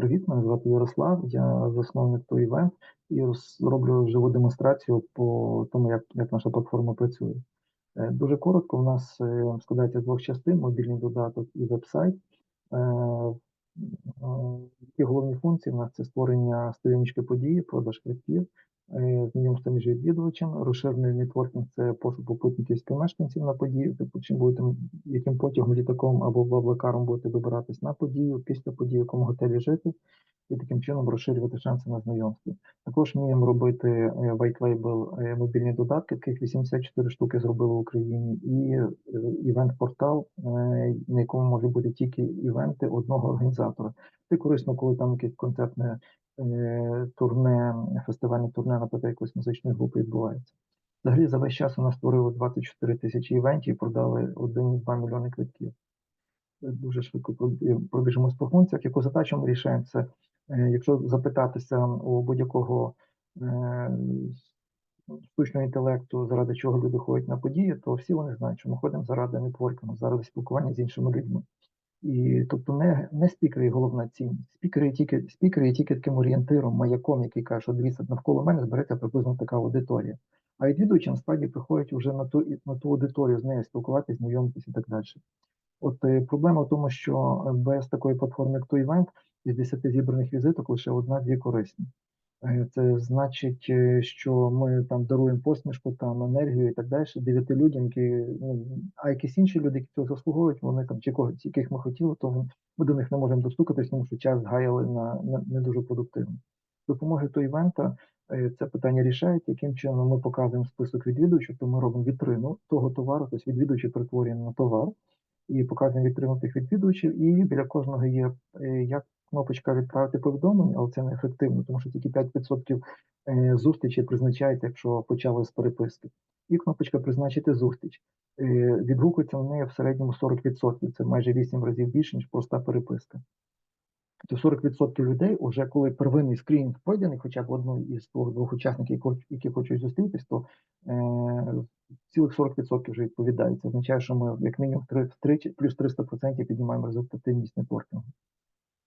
Привіт, мене звати Ярослав, я засновник той івент і роблю живу демонстрацію по тому, як, як наша платформа працює. Е, Дуже коротко, у нас е, складається з двох частин: мобільний додаток і веб-сайт. Е, е, головні функції? У нас це створення сторіночки події, продаж квитків, е, знайомство між відвідувачем, розширений нетворкінг це пошук попутників співмешканців на подію, типу чим будете, яким потягом, літаком або блаблакаром будете добиратись на подію, після події, якому готелі жити, і таким чином розширювати шанси на знайомство. Також вміємо робити е, white label е, мобільні додатки, таких 84 штуки зробили в Україні, і е, івент-портал, на якому можуть бути тільки івенти одного організатора. Це корисно, коли там якесь концертне турне, фестивальне турне, наприклад, якоїсь музичної групи відбувається. Взагалі за весь час у нас створили 24 тисячі івентів і продали 1,2 мільйони квитків. Дуже швидко проб- пробіжимось по функціях. Яку задачу ми рішаємо? Це якщо запитатися у будь-якого е, штучного інтелекту, заради чого люди ходять на події, то всі вони знають, що ми ходимо заради нетворкінгу, заради спілкування з іншими людьми. І тобто не, не спікери є головна цінність. Спікери є тільки спікери є тільки таким орієнтиром, маяком, який каже, що дивіться, навколо мене збереться приблизно така аудиторія. А відвідувачі насправді приходять вже на ту на ту аудиторію з нею спілкуватися, знайомитися і так далі. От е, проблема в тому, що е, без такої платформи, як той івент, із 10 зібраних візиток лише одна-дві корисні. Е, Це значить, е, що ми там даруємо посмішку, там енергію і так далі дев'яти людям, які ну, а якісь інші люди, які цього заслуговують, вони там чи когось, яких ми хотіли, то ми до них не можемо достукатись, тому що час згаяли на, на не дуже продуктивно. З допомогою того івента е, це питання рішають, яким чином ми показуємо список відвідувачів, то ми робимо вітрину того товару, тобто відвідувачі перетворюємо на товар і показуємо вітрину тих відвідувачів, і біля кожного є як кнопочка відправити повідомлення, але це не ефективно, тому що тільки 5% е, зустрічей призначається, якщо почали з переписки. І кнопочка призначити зустріч. Е, Відгукується на неї в середньому 40%. Це майже 8 разів більше, ніж проста переписка. То 40% людей, вже коли первинний скринінг пройдений, хоча б одну із двох двох учасників, які хочуть зустрітись, то е, цілих 40% вже відповідають. Це означає, що ми як мінімум три- втричі плюс 300% піднімаємо результативність нетворкінгу.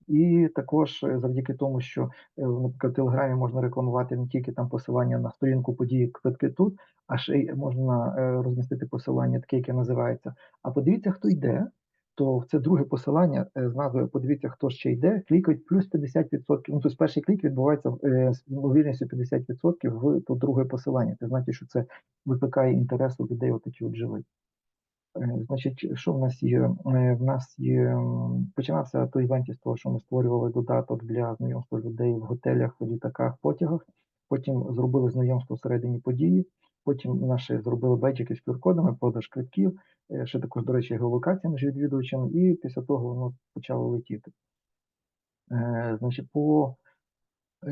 І також е, завдяки тому, що, е, наприклад, в Телеграмі можна рекламувати не тільки там посилання на сторінку події квитки тут, а ще й можна е, розмістити посилання, таке, яке називається А подивіться, хто йде, то це друге посилання з назвою Подивіться, хто ще йде, клікають плюс 50%. Ну, тобто перший клік відбувається з ймовірністю 50% в то друге посилання. Це значить, що це викликає інтерес у людей отакі от живий. Е, Значить, що в нас є? Е, В нас є починався той івент з того, що ми створювали додаток для знайомства людей в готелях, літаках, потягах. Потім зробили знайомство всередині події. Потім наші зробили бейджики з QR-кодами, продаж квитків, е, ще також, до речі, геолокація між відвідувачами, і після того воно почало летіти. Значить, по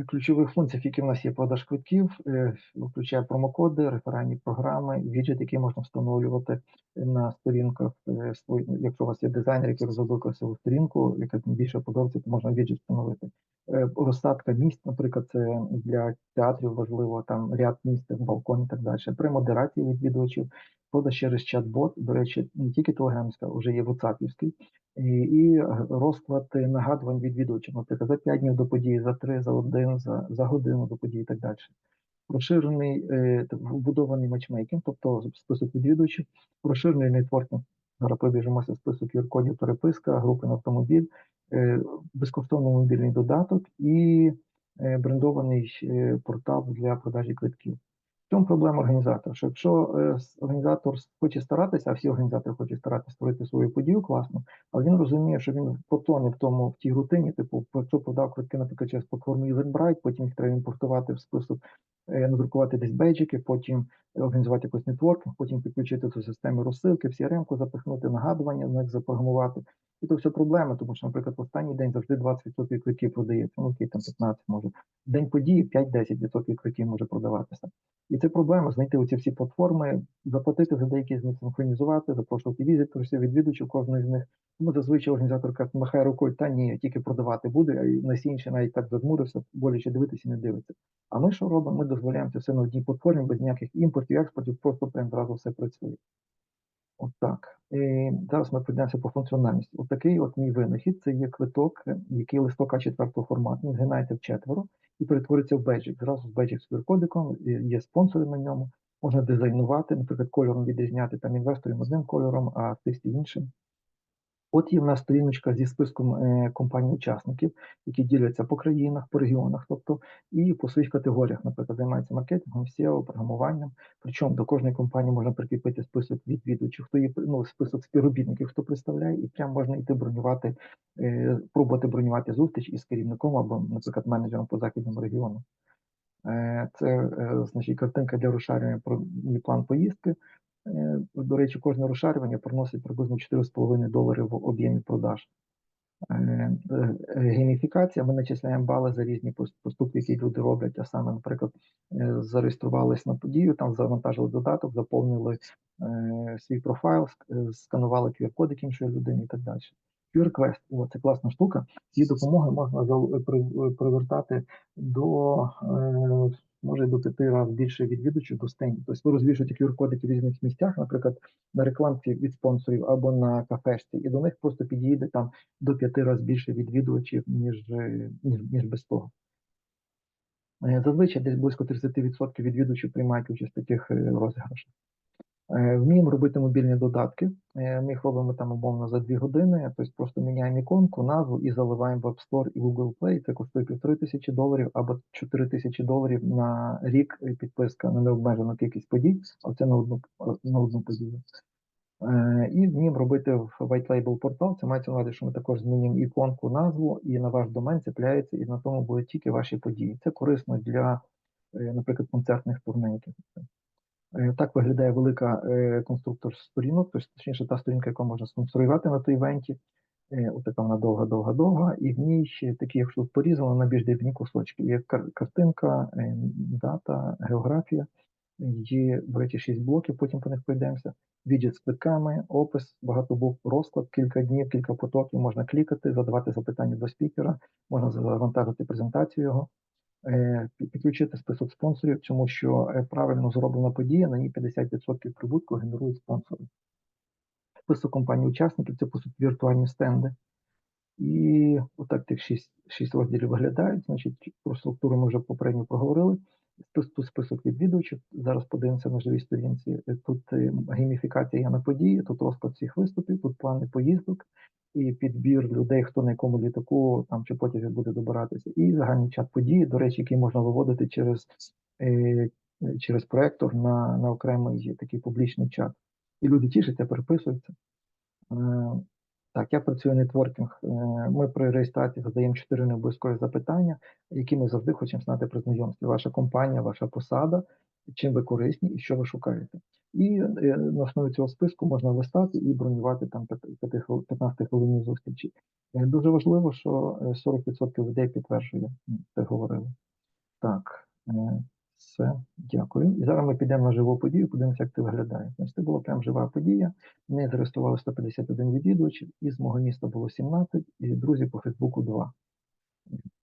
ключових функцій, які в нас є продаж квитків, е, включає промокоди, реферальні програми, віджит, який можна встановлювати на сторінках. е, Якщо у вас є дизайнер, який розробив красиву сторінку, яка більше подобається, то можна віджит встановити. Е, Розсадка місць, наприклад, це для театрів важливо, там ряд місць, балкон і так далі. При модерації відвідувачів, продаж через чат-бот, до речі, не тільки телеграмська, вже є WhatsApp-івський, і, і розклад нагадувань відвідувачам, наприклад, за 5 днів до події, за 3, за 1, за, за годину до події і так далі. Розширений е, вбудований матчмейкінг, тобто список відвідувачів, розширений нетворкінг. Зараз пробіжимося список QR-кодів, переписка, групи на автомобіль, безкоштовний мобільний додаток і е, брендований е, портал для продажі квитків. В чому проблема організатора? Що якщо е, організатор хоче старатися, а всі організатори хочуть старатися створити свою подію класно, але він розуміє, що він потоне в тому в тій рутині, типу, якщо продав квитки, наприклад, через платформу Eventbrite, потім їх треба імпортувати в список, е, надрукувати десь бейджики, потім організувати якийсь нетворкінг, потім підключити до системи розсилки, в CRM-ку запихнути нагадування, них запрограмувати. І то все проблема, тому що, наприклад, в останній день завжди 20% квитків продається, ну там 15 може. День події 5-10% квитків може продаватися. І це проблема знайти оці всі платформи, заплатити за деякі з них синхронізувати, запрошувати візиторів, відвідувачів кожної з них. Тому зазвичай організатор каже, махає рукою, та ні, тільки продавати буде, а на всі інші навіть так зажмурився, боляче дивитися і не дивиться. А ми що робимо? Ми дозволяємо це все на одній платформі, без ніяких імпортів, експортів, просто прям зразу все працює. Отак. і Зараз ми пройдемося по функціональності. Отакий от мій винахід це є квиток, е, який листок А4 формату, він згинається в четверо і перетвориться в беджик. Зразу в беджик з QR-кодиком, є спонсори на ньому, можна дизайнувати, наприклад, кольором відрізняти там інвесторів одним кольором, а артистів іншим. От є в нас сторіночка зі списком е, компаній-учасників, які діляться по країнах, по регіонах, тобто і по своїх категоріях, наприклад, займаються маркетингом, SEO, програмуванням. Причому до кожної компанії можна прикріпити список відвідувачів, хто є ну, список співробітників, хто представляє, і прямо можна йти бронювати, е, пробувати бронювати зустріч із керівником або, наприклад, менеджером по західному регіону. Е, Це значить картинка для розшарювання про мій план поїздки. Е, До речі, кожне розшарювання приносить приблизно 4,5 долари в об'ємі продаж. Е, е, Гейміфікація, ми начисляємо бали за різні пос- поступки, які люди роблять. А саме, наприклад, зареєструвались на подію, там завантажили додаток, заповнили свій профайл, сканували QR-кодик іншої людини і так далі. QR-квест, це класна штука. Її допомогою можна привертати до може до п'яти разів більше відвідувачів до стендів. Тобто ви розвішуєте QR-кодики в різних місцях, наприклад, на рекламці від спонсорів або на кафешці, і до них просто підійде там до п'яти разів більше відвідувачів, ніж, ніж, ніж без того. Е, Зазвичай десь близько 30% відвідувачів приймають участь в таких е, розіграшах. Е, Вміємо робити мобільні додатки. Е, Ми їх робимо там умовно за 2 години, тобто просто міняємо іконку, назву і заливаємо в App Store і Google Play. Це коштує півтори тисячі доларів або 4 тисячі доларів на рік е, підписка на необмежену кількість подій, а це на одну, на одну подію. І вміємо робити в White Label портал. Це мається на увазі, що ми також змінюємо іконку, назву, і на ваш домен цепляється, і на тому будуть тільки ваші події. Це корисно для, наприклад, концертних турне. Е, Так виглядає велика е, конструктор сторінок, тобто, точніше, та сторінка, яку можна сконструювати на той івенті. Е, Отака вона довга, довга, довга, і в ній ще такі, якщо порізано на більш дрібні кусочки. Є кар- картинка, дата, географія. Є, до речі, шість блоків, потім по них пройдемося. Віджит з квитками, опис, багато букв, розклад, кілька днів, кілька потоків. Можна клікати, задавати запитання до спікера, можна завантажити презентацію його, підключити список спонсорів, тому що е, правильно зроблена подія, на ній 50% прибутку генерують спонсори. Список компаній-учасників це по суті віртуальні стенди. І отак тих шість, шість розділів виглядають. Значить, про структуру ми вже попередньо проговорили. Тут, список відвідувачів. Зараз подивимося на живій сторінці. Е, Тут е, гейміфікація на події, тут розклад всіх виступів, тут плани поїздок і підбір людей, хто на якому літаку там чи потязі буде добиратися. І загальний чат події, до речі, який можна виводити через, е, через проектор на, на окремий такий публічний чат. І люди тішаться, переписуються. Е, Так, я працюю нетворкінг. Е, Ми при реєстрації задаємо чотири необов'язкові запитання, які ми завжди хочемо знати при знайомстві. Ваша компанія, ваша посада, чим ви корисні і що ви шукаєте. І е, на основі цього списку можна листати і бронювати там 15 хвилинні зустрічі. Е, Дуже важливо, що е, 40% людей підтверджує, це говорили. Так, е, все, дякую. І зараз ми підемо на живу подію, подивимося, як це виглядає. Значить, це була прям жива подія. Неї зареєстрували 151 відвідувачів, із мого міста було 17, і друзів по Фейсбуку 2.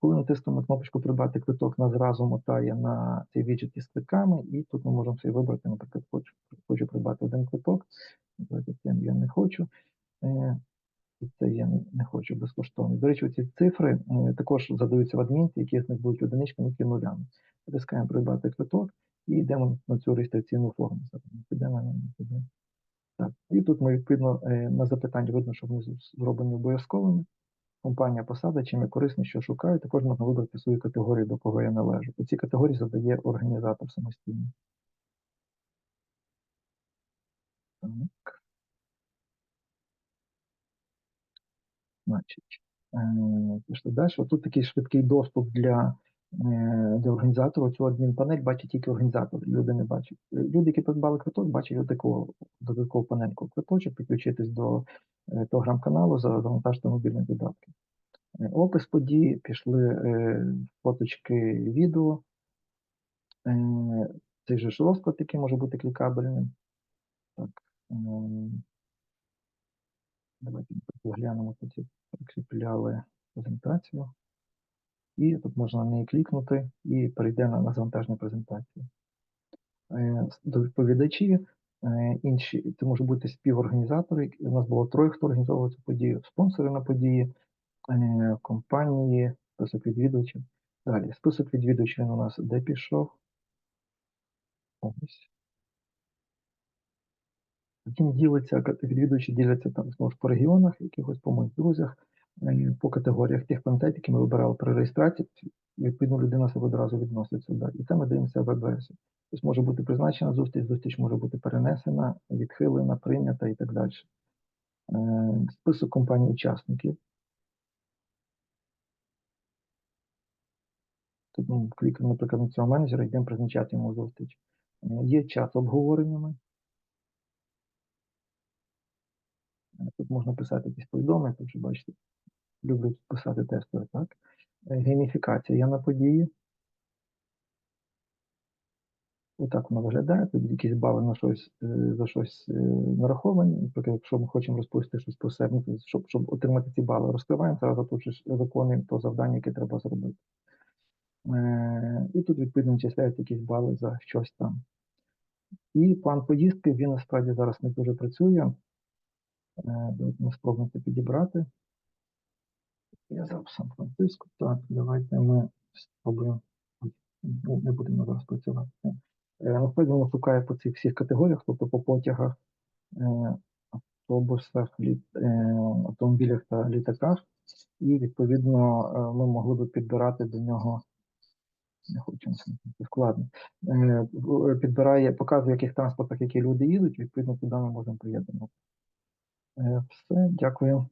Коли натискаємо кнопочку придбати квиток, нас зразу мотає на цей віджит із квитками, і тут ми можемо собі вибрати, наприклад, хочу, хочу придбати один квиток. Я не хочу. Е, і це я не- хочу безкоштовно. До речі, ці цифри е, також задаються в адмінці, які з них будуть одиничками, які нулями. Натискаємо придбати квиток і йдемо на цю реєстраційну форму. Так, і тут ми відповідно е, на запитання видно, що вони зроблені обов'язковими. Компанія посада, чим я корисний, що шукаю, також можна вибрати свою категорію, до кого я належу. І ці категорії задає організатор самостійно. Так. Значить, е, далі. Тут такий швидкий доступ для, для організатора. Цю адмінпанель бачить тільки організатор, люди не бачать. Е, Люди, які придбали квиток, бачать отаку додаткову панельку квиточок, підключитись до е, телеграм-каналу, завантажити мобільні додатки. Е, Опис події, пішли е, фоточки, відео. Е, Цей же ж розклад, який може бути клікабельним. Так. Давайте поглянемо, тут прикріпляли презентацію. І тут можна на неї клікнути і перейде на, завантаження презентації. Е, Доповідачі Е, Інші це може бути співорганізатори. У нас було троє, хто організовував цю подію, спонсори на події, е, компанії, список відвідувачів. Далі, список відвідувачів у нас де пішов? Ось. Він ділиться, відвідувачі діляться там знову ж по регіонах, якихось по моїх друзях, по категоріях тих пам'ятаєте, які ми вибирали при реєстрації. Відповідно, людина себе одразу відносить сюди. І це ми дивимося в веб-версії. Тобто може бути призначена зустріч, зустріч може бути перенесена, відхилена, прийнята і так далі. Е, Список компаній-учасників. Тут ми клікаємо, наприклад, на цього менеджера, йдемо призначати йому зустріч. Е, Є чат з обговореннями. Е, Тут можна писати якісь повідомлення, тут вже бачите, люблю писати тестове, так? Е, Гейміфікація є на події. Отак воно виглядає. Тут якісь бали на щось, е, за щось е, нараховані. Наприклад, якщо ми хочемо розповісти щось про себе, ну, щоб, щоб отримати ці бали, розкриваємо, зразу тут виконуємо то завдання, яке треба зробити. І тут, відповідно, начисляють якісь бали за щось там. І план поїздки, він насправді зараз не дуже працює. Ми спробуємо це підібрати. Я зараз в Сан-Франциско. Так, давайте ми спробуємо. Ну, Не будемо зараз працювати. Е, Насправді воно шукає по цих всіх категоріях, тобто по потягах, е, автобусах, е, автомобілях та літаках. І відповідно е, ми могли би підбирати до нього. Не хочу складно. Е, Підбирає, показує, в яких транспортах які люди їдуть, відповідно, туди ми можемо приєднати. Е, Все, дякую.